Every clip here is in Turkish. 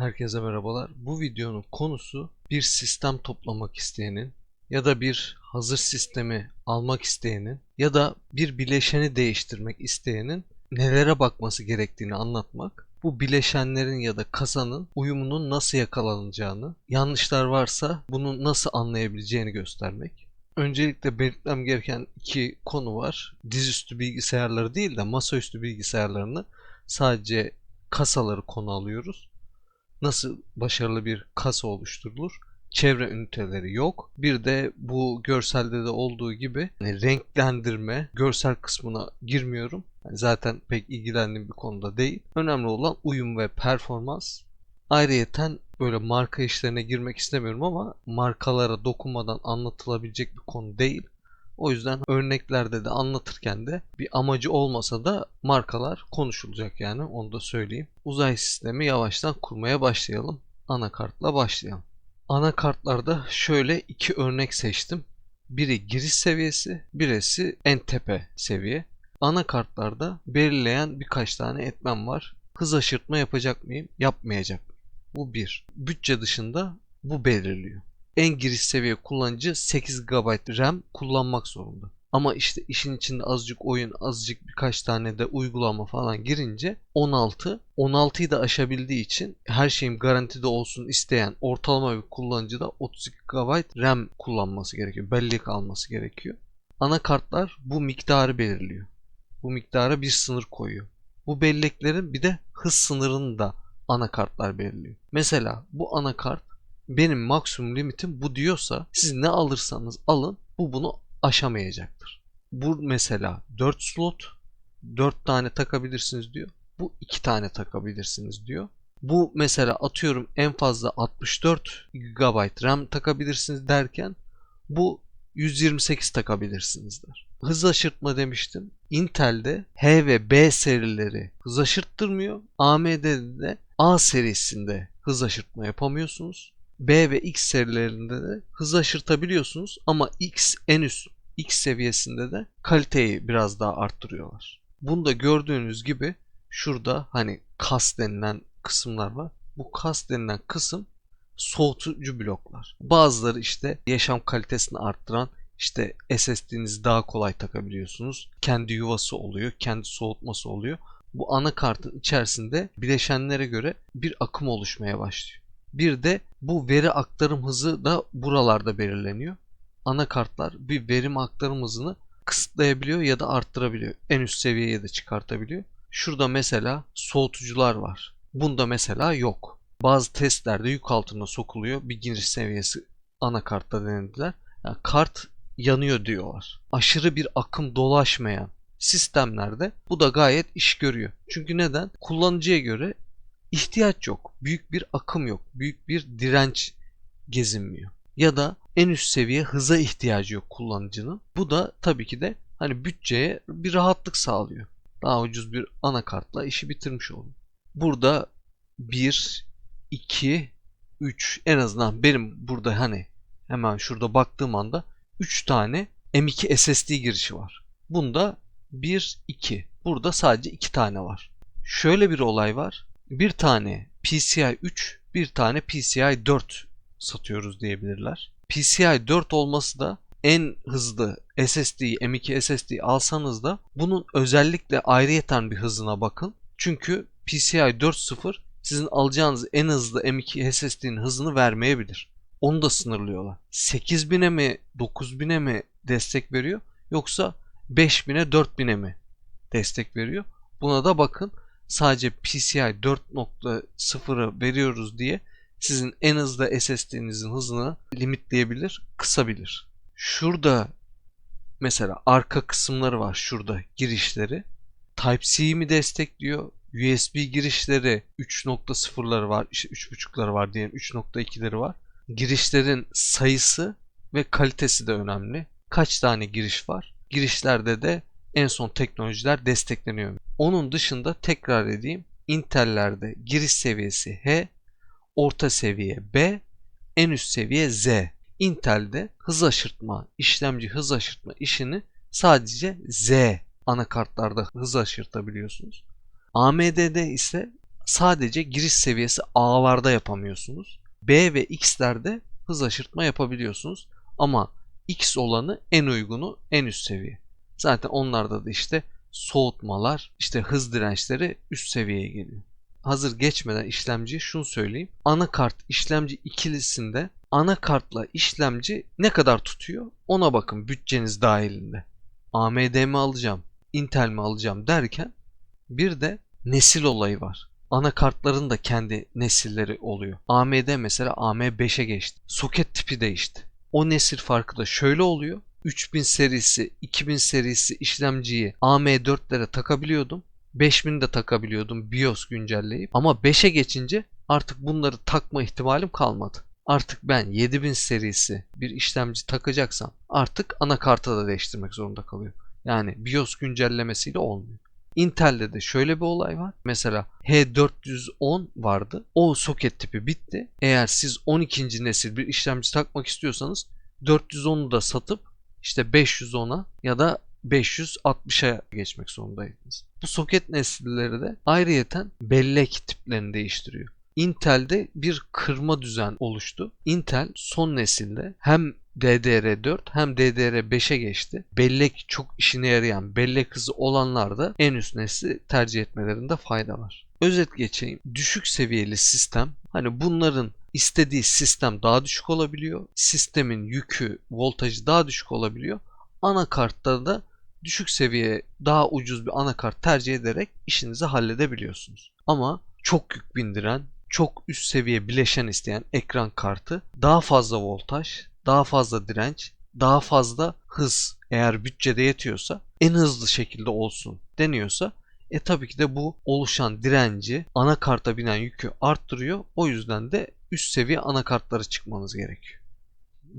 Herkese merhabalar. Bu videonun konusu bir sistem toplamak isteyenin ya da bir hazır sistemi almak isteyenin ya da bir bileşeni değiştirmek isteyenin nelere bakması gerektiğini anlatmak. Bu bileşenlerin ya da kasanın uyumunun nasıl yakalanacağını, yanlışlar varsa bunu nasıl anlayabileceğini göstermek. Öncelikle belirtmem gereken iki konu var. Dizüstü bilgisayarları değil de masaüstü bilgisayarlarını sadece kasaları konu alıyoruz. Nasıl başarılı bir kasa oluşturulur? Çevre üniteleri yok. Bir de bu görselde de olduğu gibi hani renklendirme, görsel kısmına girmiyorum. Yani zaten pek ilgilendiğim bir konuda değil. Önemli olan uyum ve performans. Ayrıyeten böyle marka işlerine girmek istemiyorum ama markalara dokunmadan anlatılabilecek bir konu değil. O yüzden örneklerde de anlatırken de bir amacı olmasa da markalar konuşulacak yani onu da söyleyeyim. Uzay sistemi yavaştan kurmaya başlayalım. Anakartla başlayalım. Anakartlarda şöyle iki örnek seçtim. Biri giriş seviyesi, birisi en tepe seviye. Anakartlarda belirleyen birkaç tane etmen var. Hız aşırtma yapacak mıyım, yapmayacak? Bu bir. Bütçe dışında bu belirliyor en giriş seviye kullanıcı 8 GB RAM kullanmak zorunda. Ama işte işin içinde azıcık oyun, azıcık birkaç tane de uygulama falan girince 16, 16'yı da aşabildiği için her şeyim garantide olsun isteyen ortalama bir kullanıcı da 32 GB RAM kullanması gerekiyor. Bellek alması gerekiyor. Anakartlar bu miktarı belirliyor. Bu miktara bir sınır koyuyor. Bu belleklerin bir de hız sınırını da anakartlar belirliyor. Mesela bu anakart benim maksimum limitim bu diyorsa siz ne alırsanız alın bu bunu aşamayacaktır. Bu mesela 4 slot 4 tane takabilirsiniz diyor. Bu 2 tane takabilirsiniz diyor. Bu mesela atıyorum en fazla 64 GB RAM takabilirsiniz derken bu 128 takabilirsiniz der. Hız aşırtma demiştim. Intel'de H ve B serileri hız aşırttırmıyor. AMD'de de A serisinde hız aşırtma yapamıyorsunuz. B ve X serilerinde de hız aşırtabiliyorsunuz ama X en üst X seviyesinde de kaliteyi biraz daha arttırıyorlar. Bunda gördüğünüz gibi şurada hani kas denilen kısımlar var. Bu kas denilen kısım soğutucu bloklar. Bazıları işte yaşam kalitesini arttıran işte SSD'nizi daha kolay takabiliyorsunuz. Kendi yuvası oluyor, kendi soğutması oluyor. Bu anakartın içerisinde bileşenlere göre bir akım oluşmaya başlıyor. Bir de bu veri aktarım hızı da buralarda belirleniyor. Anakartlar bir verim aktarım hızını kısıtlayabiliyor ya da arttırabiliyor. En üst seviyeye de çıkartabiliyor. Şurada mesela soğutucular var. Bunda mesela yok. Bazı testlerde yük altına sokuluyor. Bir giriş seviyesi anakartta denediler. Yani kart yanıyor diyorlar. Aşırı bir akım dolaşmayan sistemlerde bu da gayet iş görüyor. Çünkü neden? Kullanıcıya göre ihtiyaç yok. Büyük bir akım yok. Büyük bir direnç gezinmiyor. Ya da en üst seviye hıza ihtiyacı yok kullanıcının. Bu da tabii ki de hani bütçeye bir rahatlık sağlıyor. Daha ucuz bir anakartla işi bitirmiş oluyor. Burada 1, 2, 3 en azından benim burada hani hemen şurada baktığım anda 3 tane M2 SSD girişi var. Bunda 1, 2. Burada sadece 2 tane var. Şöyle bir olay var bir tane PCI 3, bir tane PCI 4 satıyoruz diyebilirler. PCI 4 olması da en hızlı SSD, M2 SSD alsanız da bunun özellikle ayrıyeten bir hızına bakın. Çünkü PCI 4.0 sizin alacağınız en hızlı M2 SSD'nin hızını vermeyebilir. Onu da sınırlıyorlar. 8000'e mi 9000'e mi destek veriyor yoksa 5000'e 4000'e mi destek veriyor? Buna da bakın sadece PCI 4.0'ı veriyoruz diye sizin en hızlı SSD'nizin hızını limitleyebilir, kısabilir. Şurada mesela arka kısımları var şurada girişleri. Type-C mi destekliyor? USB girişleri 3.0'ları var, işte 3.5'ları var diyelim, 3.2'leri var. Girişlerin sayısı ve kalitesi de önemli. Kaç tane giriş var? Girişlerde de en son teknolojiler destekleniyor. Onun dışında tekrar edeyim. Intel'lerde giriş seviyesi H, orta seviye B, en üst seviye Z. Intel'de hız aşırtma, işlemci hız aşırtma işini sadece Z anakartlarda hız aşırtabiliyorsunuz. AMD'de ise sadece giriş seviyesi A'larda yapamıyorsunuz. B ve X'lerde hız aşırtma yapabiliyorsunuz. Ama X olanı en uygunu en üst seviye. Zaten onlarda da işte soğutmalar, işte hız dirençleri üst seviyeye geliyor. Hazır geçmeden işlemci şunu söyleyeyim. Anakart işlemci ikilisinde anakartla işlemci ne kadar tutuyor ona bakın bütçeniz dahilinde. AMD mi alacağım, Intel mi alacağım derken bir de nesil olayı var. Anakartların da kendi nesilleri oluyor. AMD mesela AM5'e geçti. Soket tipi değişti. O nesil farkı da şöyle oluyor. 3000 serisi, 2000 serisi işlemciyi AM4'lere takabiliyordum. 5000 de takabiliyordum BIOS güncelleyip. Ama 5'e geçince artık bunları takma ihtimalim kalmadı. Artık ben 7000 serisi bir işlemci takacaksam artık anakartı da değiştirmek zorunda kalıyor. Yani BIOS güncellemesiyle olmuyor. Intel'de de şöyle bir olay var. Mesela H410 vardı. O soket tipi bitti. Eğer siz 12. nesil bir işlemci takmak istiyorsanız 410'u da satıp işte 510'a ya da 560'a geçmek zorundaydınız. Bu soket nesilleri de ayrıyeten bellek tiplerini değiştiriyor. Intel'de bir kırma düzen oluştu. Intel son nesilde hem DDR4 hem DDR5'e geçti. Bellek çok işine yarayan bellek hızı olanlar da en üst nesli tercih etmelerinde fayda var. Özet geçeyim. Düşük seviyeli sistem hani bunların istediği sistem daha düşük olabiliyor. Sistemin yükü, voltajı daha düşük olabiliyor. Anakartta da düşük seviye daha ucuz bir anakart tercih ederek işinizi halledebiliyorsunuz. Ama çok yük bindiren, çok üst seviye bileşen isteyen ekran kartı daha fazla voltaj, daha fazla direnç, daha fazla hız eğer bütçede yetiyorsa en hızlı şekilde olsun deniyorsa e tabii ki de bu oluşan direnci anakarta binen yükü arttırıyor. O yüzden de üst seviye anakartlara çıkmanız gerekiyor.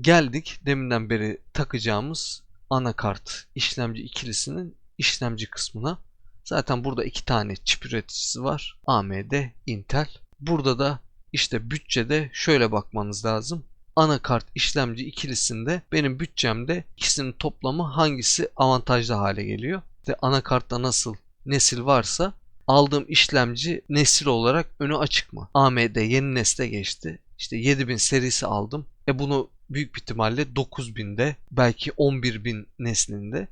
Geldik deminden beri takacağımız anakart işlemci ikilisinin işlemci kısmına. Zaten burada iki tane çip üreticisi var. AMD, Intel. Burada da işte bütçede şöyle bakmanız lazım. Anakart işlemci ikilisinde benim bütçemde ikisinin toplamı hangisi avantajlı hale geliyor? İşte anakartta nasıl nesil varsa aldığım işlemci nesil olarak önü açık mı? AMD yeni nesle geçti. İşte 7000 serisi aldım. E bunu büyük bir ihtimalle 9000'de belki 11000 neslinde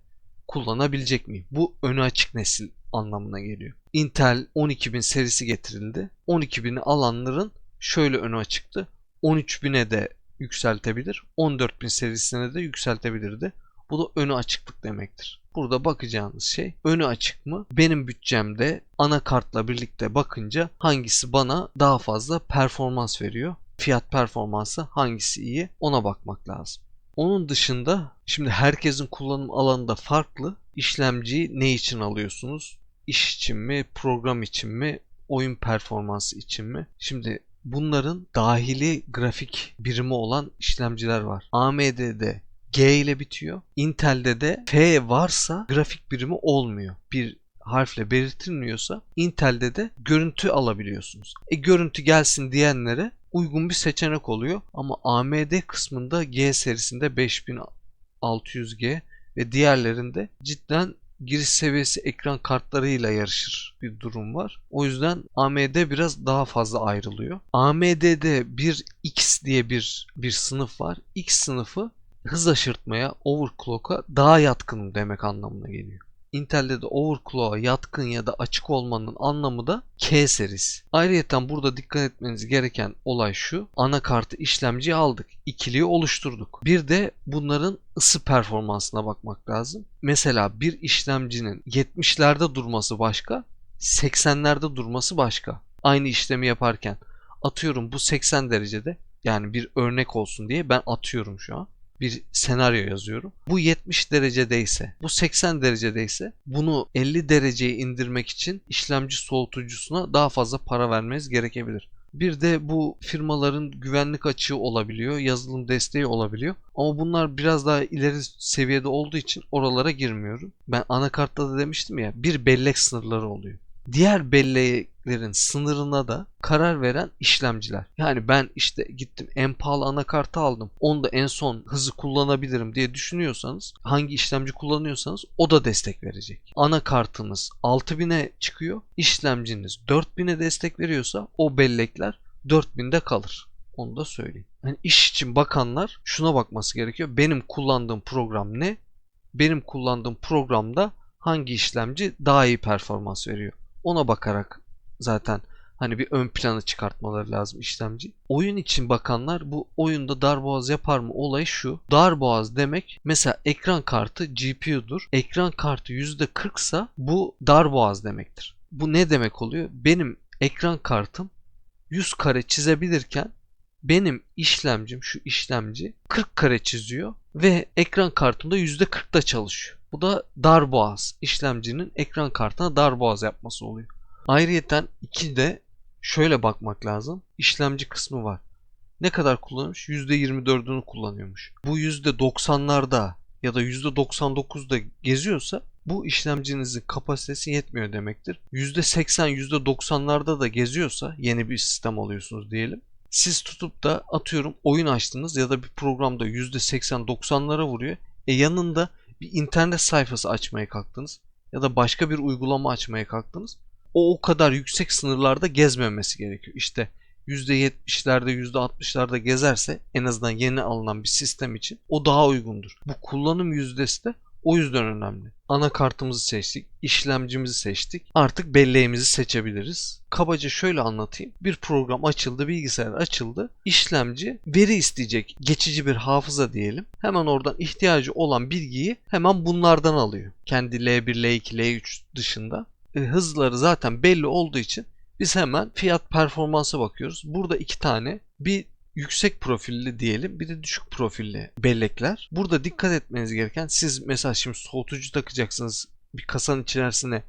kullanabilecek miyim? Bu önü açık nesil anlamına geliyor. Intel 12000 serisi getirildi. 12000'i alanların şöyle önü açıktı. 13000'e de yükseltebilir. 14000 serisine de yükseltebilirdi. Bu da önü açıklık demektir. Burada bakacağınız şey önü açık mı? Benim bütçemde anakartla birlikte bakınca hangisi bana daha fazla performans veriyor? Fiyat performansı hangisi iyi? Ona bakmak lazım. Onun dışında şimdi herkesin kullanım alanı da farklı. İşlemciyi ne için alıyorsunuz? İş için mi, program için mi, oyun performansı için mi? Şimdi bunların dahili grafik birimi olan işlemciler var. AMD'de G ile bitiyor. Intel'de de F varsa grafik birimi olmuyor. Bir harfle belirtilmiyorsa Intel'de de görüntü alabiliyorsunuz. E görüntü gelsin diyenlere uygun bir seçenek oluyor. Ama AMD kısmında G serisinde 5600G ve diğerlerinde cidden giriş seviyesi ekran kartlarıyla yarışır bir durum var. O yüzden AMD biraz daha fazla ayrılıyor. AMD'de bir X diye bir bir sınıf var. X sınıfı hız aşırtmaya, overclock'a daha yatkın demek anlamına geliyor. Intel'de de overclock'a yatkın ya da açık olmanın anlamı da K serisi. Ayrıca burada dikkat etmeniz gereken olay şu. Anakartı işlemci aldık. ikiliyi oluşturduk. Bir de bunların ısı performansına bakmak lazım. Mesela bir işlemcinin 70'lerde durması başka, 80'lerde durması başka. Aynı işlemi yaparken atıyorum bu 80 derecede yani bir örnek olsun diye ben atıyorum şu an bir senaryo yazıyorum. Bu 70 derecedeyse, bu 80 derecedeyse bunu 50 dereceye indirmek için işlemci soğutucusuna daha fazla para vermeniz gerekebilir. Bir de bu firmaların güvenlik açığı olabiliyor, yazılım desteği olabiliyor. Ama bunlar biraz daha ileri seviyede olduğu için oralara girmiyorum. Ben anakartta da demiştim ya bir bellek sınırları oluyor. Diğer belleğe desteklerin sınırına da karar veren işlemciler. Yani ben işte gittim en pahalı anakartı aldım. Onu da en son hızı kullanabilirim diye düşünüyorsanız hangi işlemci kullanıyorsanız o da destek verecek. Anakartınız 6000'e çıkıyor. işlemciniz 4000'e destek veriyorsa o bellekler 4000'de kalır. Onu da söyleyeyim. Yani iş için bakanlar şuna bakması gerekiyor. Benim kullandığım program ne? Benim kullandığım programda hangi işlemci daha iyi performans veriyor? Ona bakarak zaten hani bir ön planı çıkartmaları lazım işlemci. Oyun için bakanlar bu oyunda darboğaz yapar mı olay şu. Darboğaz demek mesela ekran kartı GPU'dur. Ekran kartı %40 ise bu darboğaz demektir. Bu ne demek oluyor? Benim ekran kartım 100 kare çizebilirken benim işlemcim şu işlemci 40 kare çiziyor ve ekran kartımda %40'da çalışıyor. Bu da darboğaz işlemcinin ekran kartına darboğaz yapması oluyor. Ayrıyeten 2 de şöyle bakmak lazım. İşlemci kısmı var. Ne kadar kullanmış? %24'ünü kullanıyormuş. Bu %90'larda ya da %99'da geziyorsa bu işlemcinizin kapasitesi yetmiyor demektir. %80, %90'larda da geziyorsa yeni bir sistem alıyorsunuz diyelim. Siz tutup da atıyorum oyun açtınız ya da bir programda %80-90'lara vuruyor. E yanında bir internet sayfası açmaya kalktınız ya da başka bir uygulama açmaya kalktınız. O o kadar yüksek sınırlarda gezmemesi gerekiyor. İşte %70'lerde %60'larda gezerse en azından yeni alınan bir sistem için o daha uygundur. Bu kullanım yüzdesi de o yüzden önemli. Anakartımızı seçtik, işlemcimizi seçtik. Artık belleğimizi seçebiliriz. Kabaca şöyle anlatayım. Bir program açıldı, bilgisayar açıldı. İşlemci veri isteyecek geçici bir hafıza diyelim. Hemen oradan ihtiyacı olan bilgiyi hemen bunlardan alıyor. Kendi L1, L2, L3 dışında. E, hızları zaten belli olduğu için biz hemen fiyat performansa bakıyoruz. Burada iki tane bir yüksek profilli diyelim bir de düşük profilli bellekler. Burada dikkat etmeniz gereken siz mesela şimdi soğutucu takacaksınız bir kasanın içerisine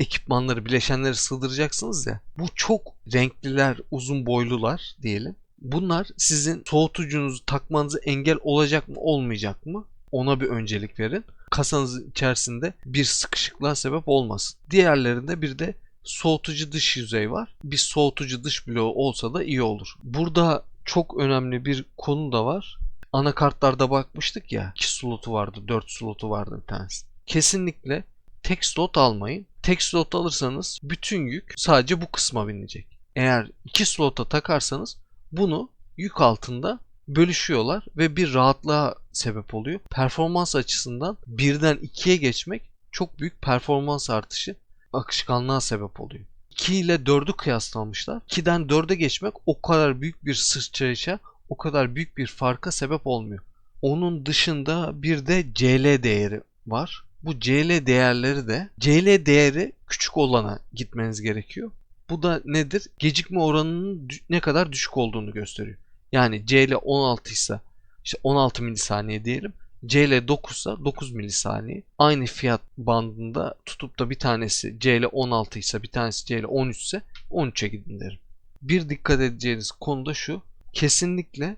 ekipmanları, bileşenleri sığdıracaksınız ya. Bu çok renkliler, uzun boylular diyelim. Bunlar sizin soğutucunuzu takmanızı engel olacak mı, olmayacak mı? Ona bir öncelik verin. Kasanız içerisinde bir sıkışıklığa sebep olmasın. Diğerlerinde bir de soğutucu dış yüzey var. Bir soğutucu dış bloğu olsa da iyi olur. Burada çok önemli bir konu da var. Anakartlarda bakmıştık ya. 2 slotu vardı, 4 slotu vardı bir tanesi. Kesinlikle tek slot almayın. Tek slot alırsanız bütün yük sadece bu kısma binecek. Eğer iki slota takarsanız bunu yük altında bölüşüyorlar ve bir rahatlığa sebep oluyor. Performans açısından birden ikiye geçmek çok büyük performans artışı akışkanlığa sebep oluyor. 2 ile 4'ü kıyaslamışlar. 2'den 4'e geçmek o kadar büyük bir sıçrayışa, o kadar büyük bir farka sebep olmuyor. Onun dışında bir de CL değeri var. Bu CL değerleri de CL değeri küçük olana gitmeniz gerekiyor. Bu da nedir? Gecikme oranının ne kadar düşük olduğunu gösteriyor. Yani CL 16 ise işte 16 milisaniye diyelim. CL 9 ise 9 milisaniye. Aynı fiyat bandında tutup da bir tanesi CL 16 ise bir tanesi CL 13 ise 13'e gidin derim. Bir dikkat edeceğiniz konu da şu. Kesinlikle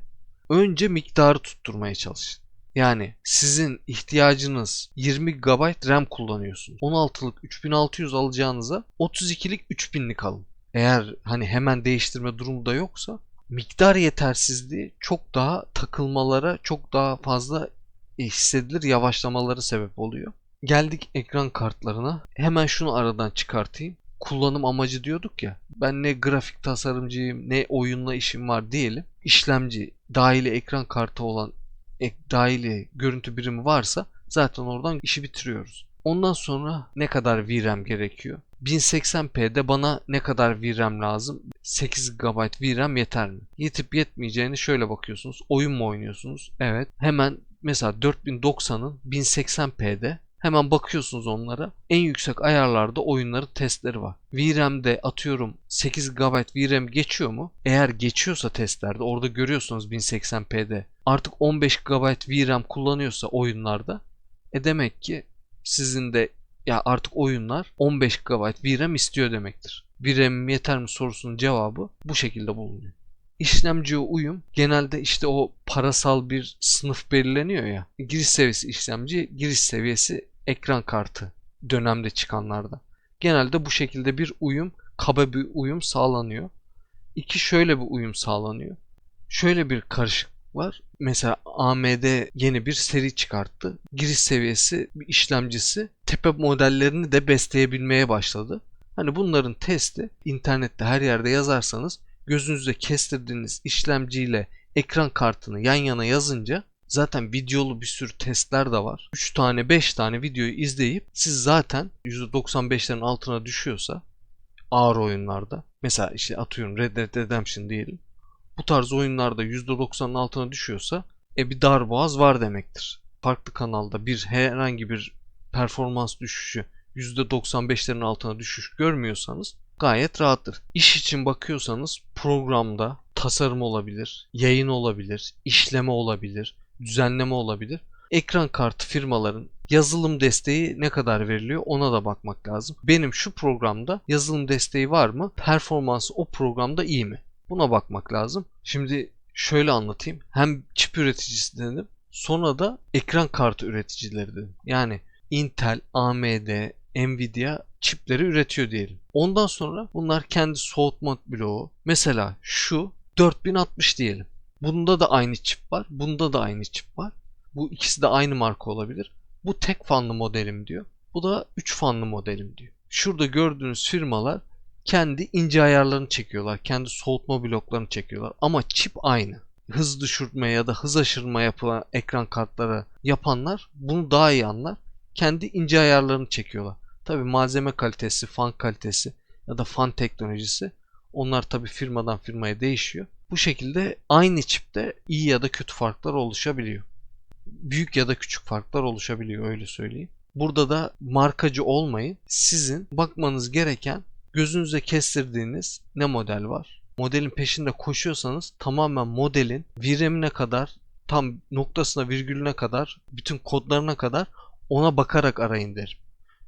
önce miktarı tutturmaya çalışın. Yani sizin ihtiyacınız 20 GB RAM kullanıyorsunuz. 16'lık 3600 alacağınıza 32'lik 3000'lik alın. Eğer hani hemen değiştirme durumu da yoksa miktar yetersizliği çok daha takılmalara çok daha fazla hissedilir yavaşlamaları sebep oluyor. Geldik ekran kartlarına. Hemen şunu aradan çıkartayım. Kullanım amacı diyorduk ya. Ben ne grafik tasarımcıyım ne oyunla işim var diyelim. İşlemci dahili ekran kartı olan ek, dahili görüntü birimi varsa zaten oradan işi bitiriyoruz. Ondan sonra ne kadar VRAM gerekiyor? 1080p'de bana ne kadar VRAM lazım? 8 GB VRAM yeter mi? Yetip yetmeyeceğini şöyle bakıyorsunuz. Oyun mu oynuyorsunuz? Evet. Hemen mesela 4090'ın 1080p'de hemen bakıyorsunuz onlara. En yüksek ayarlarda oyunların testleri var. VRAM'de atıyorum 8 GB VRAM geçiyor mu? Eğer geçiyorsa testlerde orada görüyorsunuz 1080p'de artık 15 GB VRAM kullanıyorsa oyunlarda e demek ki sizin de ya artık oyunlar 15 GB VRAM istiyor demektir. VRAM yeter mi sorusunun cevabı bu şekilde bulunuyor. İşlemciye uyum genelde işte o parasal bir sınıf belirleniyor ya. Giriş seviyesi işlemci, giriş seviyesi ekran kartı dönemde çıkanlarda. Genelde bu şekilde bir uyum kaba bir uyum sağlanıyor. İki şöyle bir uyum sağlanıyor. Şöyle bir karışık var. Mesela AMD yeni bir seri çıkarttı. Giriş seviyesi işlemcisi tepe modellerini de besleyebilmeye başladı. Hani bunların testi internette her yerde yazarsanız gözünüzde kestirdiğiniz işlemciyle ekran kartını yan yana yazınca zaten videolu bir sürü testler de var. 3 tane 5 tane videoyu izleyip siz zaten %95'lerin altına düşüyorsa ağır oyunlarda mesela işte atıyorum Red Dead Redemption diyelim. Bu tarz oyunlarda %90'ın altına düşüyorsa e bir darboğaz var demektir. Farklı kanalda bir herhangi bir performans düşüşü %95'lerin altına düşüş görmüyorsanız gayet rahattır. İş için bakıyorsanız programda tasarım olabilir, yayın olabilir, işleme olabilir, düzenleme olabilir. Ekran kartı firmaların yazılım desteği ne kadar veriliyor ona da bakmak lazım. Benim şu programda yazılım desteği var mı? Performansı o programda iyi mi? Buna bakmak lazım. Şimdi şöyle anlatayım. Hem çip üreticisi dedim. Sonra da ekran kartı üreticileri dedim. Yani Intel, AMD, Nvidia çipleri üretiyor diyelim. Ondan sonra bunlar kendi soğutma bloğu. Mesela şu 4060 diyelim. Bunda da aynı çip var. Bunda da aynı çip var. Bu ikisi de aynı marka olabilir. Bu tek fanlı modelim diyor. Bu da 3 fanlı modelim diyor. Şurada gördüğünüz firmalar kendi ince ayarlarını çekiyorlar. Kendi soğutma bloklarını çekiyorlar. Ama çip aynı. Hız düşürtme ya da hız aşırma yapılan ekran kartları yapanlar bunu daha iyi anlar. Kendi ince ayarlarını çekiyorlar. Tabi malzeme kalitesi, fan kalitesi ya da fan teknolojisi onlar tabi firmadan firmaya değişiyor. Bu şekilde aynı çipte iyi ya da kötü farklar oluşabiliyor. Büyük ya da küçük farklar oluşabiliyor öyle söyleyeyim. Burada da markacı olmayın. Sizin bakmanız gereken gözünüze kestirdiğiniz ne model var? Modelin peşinde koşuyorsanız tamamen modelin VRAM'ine kadar tam noktasına virgülüne kadar bütün kodlarına kadar ona bakarak arayın derim.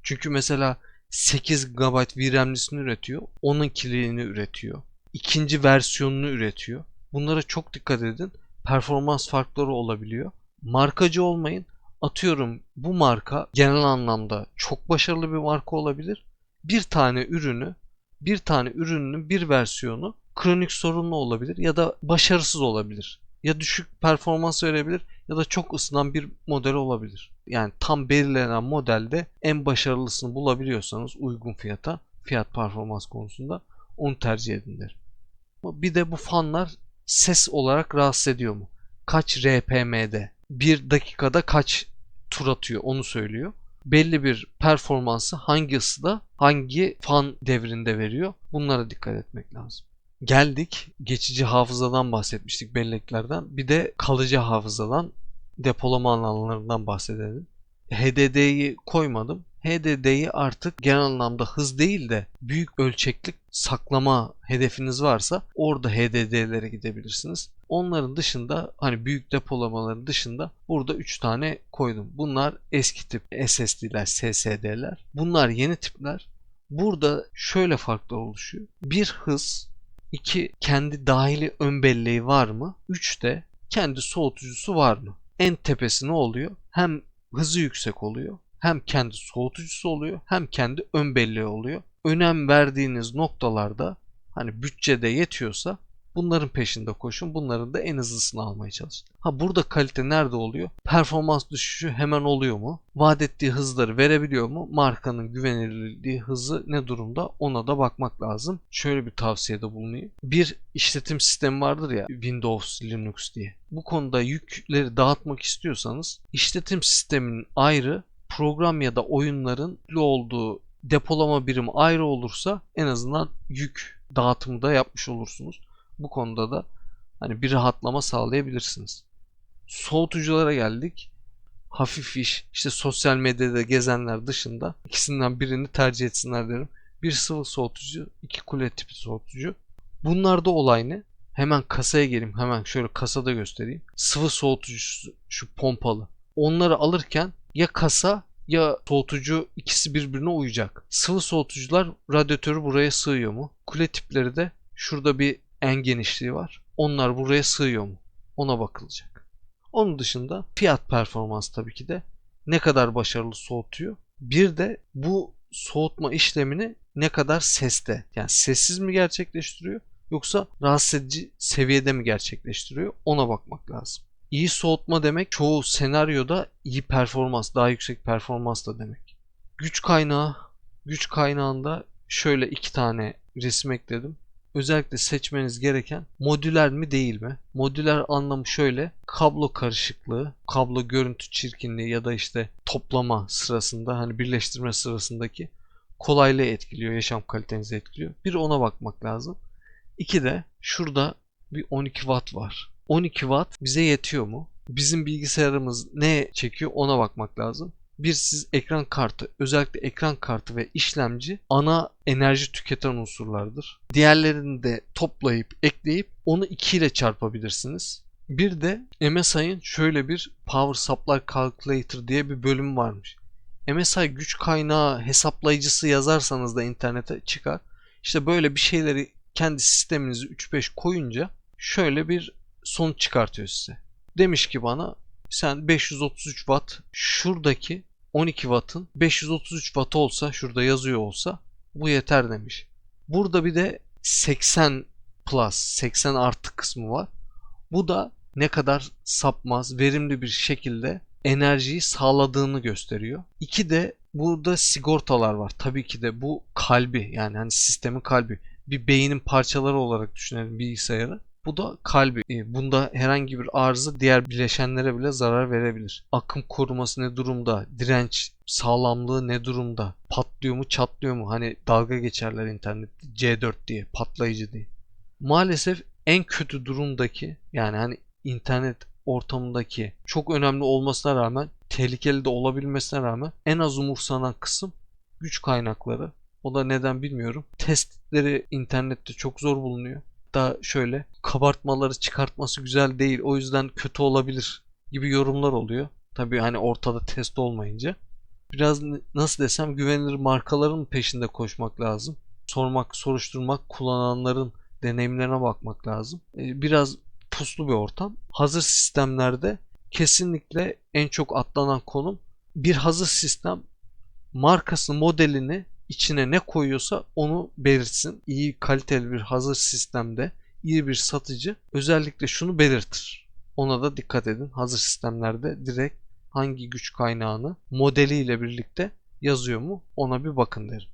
Çünkü mesela 8 GB VRAM'lisini üretiyor. Onun kilini üretiyor. ikinci versiyonunu üretiyor. Bunlara çok dikkat edin. Performans farkları olabiliyor. Markacı olmayın. Atıyorum bu marka genel anlamda çok başarılı bir marka olabilir. Bir tane ürünü, bir tane ürünün bir versiyonu kronik sorunlu olabilir ya da başarısız olabilir. Ya düşük performans verebilir ya da çok ısınan bir model olabilir. Yani tam belirlenen modelde en başarılısını bulabiliyorsanız uygun fiyata, fiyat performans konusunda onu tercih edin derim. Bir de bu fanlar ses olarak rahatsız ediyor mu? Kaç RPM'de? Bir dakikada kaç tur atıyor onu söylüyor. Belli bir performansı hangi ısıda hangi fan devrinde veriyor bunlara dikkat etmek lazım. Geldik geçici hafızadan bahsetmiştik belleklerden. Bir de kalıcı hafızadan depolama alanlarından bahsedelim. HDD'yi koymadım. HDD'yi artık genel anlamda hız değil de büyük ölçeklik saklama hedefiniz varsa orada HDD'lere gidebilirsiniz. Onların dışında hani büyük depolamaların dışında burada 3 tane koydum. Bunlar eski tip SSD'ler, SSD'ler. Bunlar yeni tipler. Burada şöyle farklar oluşuyor. Bir hız, iki kendi dahili ön belleği var mı? Üç de kendi soğutucusu var mı? En tepesi ne oluyor? Hem hızı yüksek oluyor hem kendi soğutucusu oluyor hem kendi ön belleği oluyor. Önem verdiğiniz noktalarda hani bütçede yetiyorsa bunların peşinde koşun. Bunların da en hızlısını almaya çalışın. Ha burada kalite nerede oluyor? Performans düşüşü hemen oluyor mu? Vaat ettiği hızları verebiliyor mu? Markanın güvenilirliği hızı ne durumda? Ona da bakmak lazım. Şöyle bir tavsiyede bulunayım. Bir işletim sistemi vardır ya Windows, Linux diye. Bu konuda yükleri dağıtmak istiyorsanız işletim sisteminin ayrı program ya da oyunların olduğu depolama birimi ayrı olursa en azından yük dağıtımı da yapmış olursunuz. Bu konuda da hani bir rahatlama sağlayabilirsiniz. Soğutuculara geldik. Hafif iş, işte sosyal medyada gezenler dışında ikisinden birini tercih etsinler derim. Bir sıvı soğutucu, iki kule tipi soğutucu. Bunlarda olay ne? Hemen kasaya geleyim. Hemen şöyle kasada göstereyim. Sıvı soğutucu şu pompalı. Onları alırken ya kasa ya soğutucu ikisi birbirine uyacak. Sıvı soğutucular radyatörü buraya sığıyor mu? Kule tipleri de şurada bir en genişliği var. Onlar buraya sığıyor mu? Ona bakılacak. Onun dışında fiyat performans tabii ki de ne kadar başarılı soğutuyor. Bir de bu soğutma işlemini ne kadar seste yani sessiz mi gerçekleştiriyor yoksa rahatsız edici seviyede mi gerçekleştiriyor ona bakmak lazım. İyi soğutma demek çoğu senaryoda iyi performans, daha yüksek performans da demek. Güç kaynağı, güç kaynağında şöyle iki tane resim ekledim. Özellikle seçmeniz gereken modüler mi değil mi? Modüler anlamı şöyle kablo karışıklığı, kablo görüntü çirkinliği ya da işte toplama sırasında hani birleştirme sırasındaki kolaylığı etkiliyor, yaşam kalitenizi etkiliyor. Bir ona bakmak lazım. İki de şurada bir 12 watt var. 12 watt bize yetiyor mu? Bizim bilgisayarımız ne çekiyor ona bakmak lazım. Bir siz ekran kartı, özellikle ekran kartı ve işlemci ana enerji tüketen unsurlardır. Diğerlerini de toplayıp ekleyip onu 2 ile çarpabilirsiniz. Bir de MSI'ın şöyle bir Power Supply Calculator diye bir bölüm varmış. MSI güç kaynağı hesaplayıcısı yazarsanız da internete çıkar. İşte böyle bir şeyleri kendi sisteminizi 3-5 koyunca şöyle bir sonuç çıkartıyor size. Demiş ki bana sen 533 watt şuradaki 12 wattın 533 watt olsa şurada yazıyor olsa bu yeter demiş. Burada bir de 80 plus 80 artı kısmı var. Bu da ne kadar sapmaz, verimli bir şekilde enerjiyi sağladığını gösteriyor. İki de burada sigortalar var. Tabii ki de bu kalbi yani hani sistemin kalbi. Bir beynin parçaları olarak düşünelim bilgisayarı. Bu da kalbi. E, Bunda herhangi bir arıza diğer bileşenlere bile zarar verebilir. Akım koruması ne durumda? Direnç sağlamlığı ne durumda? Patlıyor mu çatlıyor mu? Hani dalga geçerler internette C4 diye patlayıcı diye. Maalesef en kötü durumdaki yani hani internet ortamındaki çok önemli olmasına rağmen tehlikeli de olabilmesine rağmen en az umursanan kısım güç kaynakları. O da neden bilmiyorum. Testleri internette çok zor bulunuyor. Da şöyle kabartmaları çıkartması güzel değil o yüzden kötü olabilir gibi yorumlar oluyor. Tabii hani ortada test olmayınca. Biraz nasıl desem güvenilir markaların peşinde koşmak lazım. Sormak, soruşturmak, kullananların deneyimlerine bakmak lazım. Ee, Biraz puslu bir ortam. Hazır sistemlerde kesinlikle en çok atlanan konum bir hazır sistem markasını, modelini içine ne koyuyorsa onu belirtsin. İyi kaliteli bir hazır sistemde iyi bir satıcı özellikle şunu belirtir. Ona da dikkat edin. Hazır sistemlerde direkt hangi güç kaynağını modeliyle birlikte yazıyor mu ona bir bakın derim.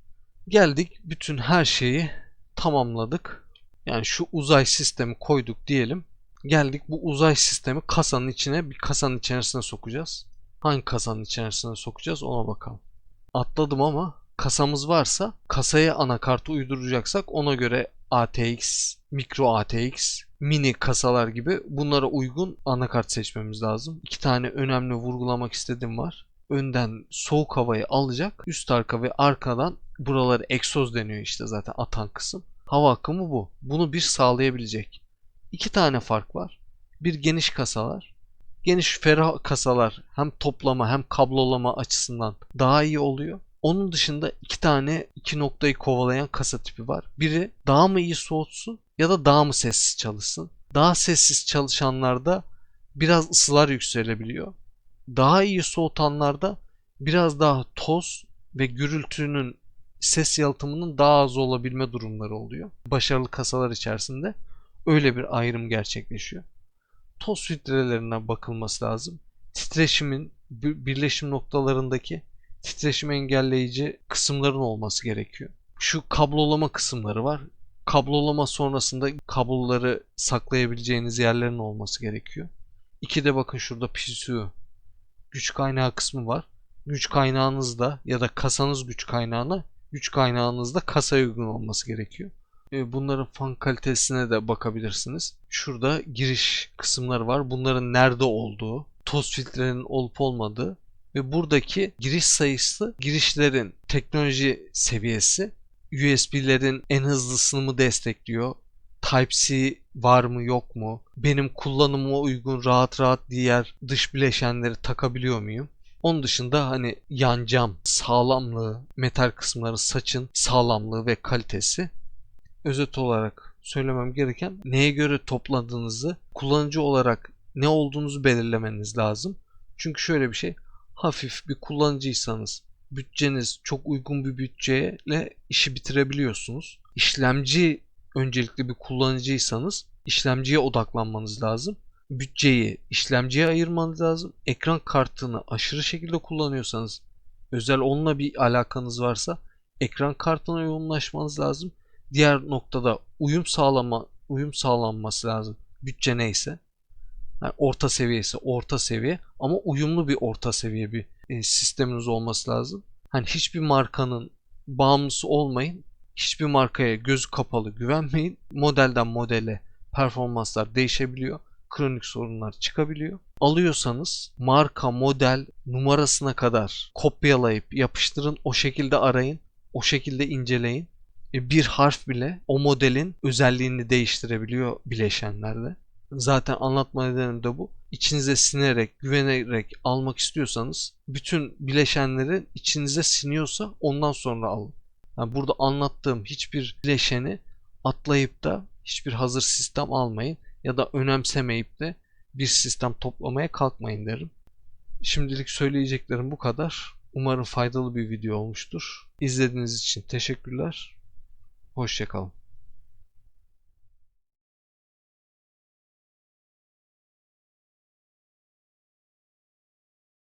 Geldik bütün her şeyi tamamladık. Yani şu uzay sistemi koyduk diyelim. Geldik bu uzay sistemi kasanın içine bir kasanın içerisine sokacağız. Hangi kasanın içerisine sokacağız ona bakalım. Atladım ama kasamız varsa kasaya anakartı uyduracaksak ona göre ATX, micro ATX, mini kasalar gibi bunlara uygun anakart seçmemiz lazım. İki tane önemli vurgulamak istediğim var. Önden soğuk havayı alacak, üst arka ve arkadan buraları egzoz deniyor işte zaten atan kısım. Hava akımı bu. Bunu bir sağlayabilecek. İki tane fark var. Bir geniş kasalar. Geniş ferah kasalar hem toplama hem kablolama açısından daha iyi oluyor. Onun dışında iki tane iki noktayı kovalayan kasa tipi var. Biri daha mı iyi soğutsun ya da daha mı sessiz çalışsın. Daha sessiz çalışanlarda biraz ısılar yükselebiliyor. Daha iyi soğutanlarda biraz daha toz ve gürültünün ses yalıtımının daha az olabilme durumları oluyor. Başarılı kasalar içerisinde öyle bir ayrım gerçekleşiyor. Toz filtrelerine bakılması lazım. Titreşimin birleşim noktalarındaki titreşim engelleyici kısımların olması gerekiyor. Şu kablolama kısımları var. Kablolama sonrasında kabloları saklayabileceğiniz yerlerin olması gerekiyor. İki de bakın şurada PSU güç kaynağı kısmı var. Güç kaynağınızda ya da kasanız güç kaynağına güç kaynağınızda kasaya uygun olması gerekiyor. E, Bunların fan kalitesine de bakabilirsiniz. Şurada giriş kısımları var. Bunların nerede olduğu, toz filtrenin olup olmadığı ve buradaki giriş sayısı girişlerin teknoloji seviyesi USB'lerin en hızlısını mı destekliyor? Type-C var mı yok mu? Benim kullanıma uygun rahat rahat diğer dış bileşenleri takabiliyor muyum? Onun dışında hani yan cam sağlamlığı, metal kısımları saçın sağlamlığı ve kalitesi özet olarak söylemem gereken neye göre topladığınızı kullanıcı olarak ne olduğunuzu belirlemeniz lazım. Çünkü şöyle bir şey hafif bir kullanıcıysanız bütçeniz çok uygun bir bütçeyle işi bitirebiliyorsunuz. İşlemci öncelikli bir kullanıcıysanız işlemciye odaklanmanız lazım. Bütçeyi işlemciye ayırmanız lazım. Ekran kartını aşırı şekilde kullanıyorsanız özel onunla bir alakanız varsa ekran kartına yoğunlaşmanız lazım. Diğer noktada uyum sağlama uyum sağlanması lazım. Bütçe neyse. Yani orta seviye ise orta seviye ama uyumlu bir orta seviye bir e, sisteminiz olması lazım. Hani hiçbir markanın bağımlısı olmayın. Hiçbir markaya gözü kapalı güvenmeyin. Modelden modele performanslar değişebiliyor. Kronik sorunlar çıkabiliyor. Alıyorsanız marka, model, numarasına kadar kopyalayıp yapıştırın. O şekilde arayın. O şekilde inceleyin. E, Bir harf bile o modelin özelliğini değiştirebiliyor bileşenlerde. Zaten anlatma nedenim de bu. İçinize sinerek, güvenerek almak istiyorsanız bütün bileşenleri içinize siniyorsa ondan sonra alın. Yani burada anlattığım hiçbir bileşeni atlayıp da hiçbir hazır sistem almayın ya da önemsemeyip de bir sistem toplamaya kalkmayın derim. Şimdilik söyleyeceklerim bu kadar. Umarım faydalı bir video olmuştur. İzlediğiniz için teşekkürler. Hoşçakalın.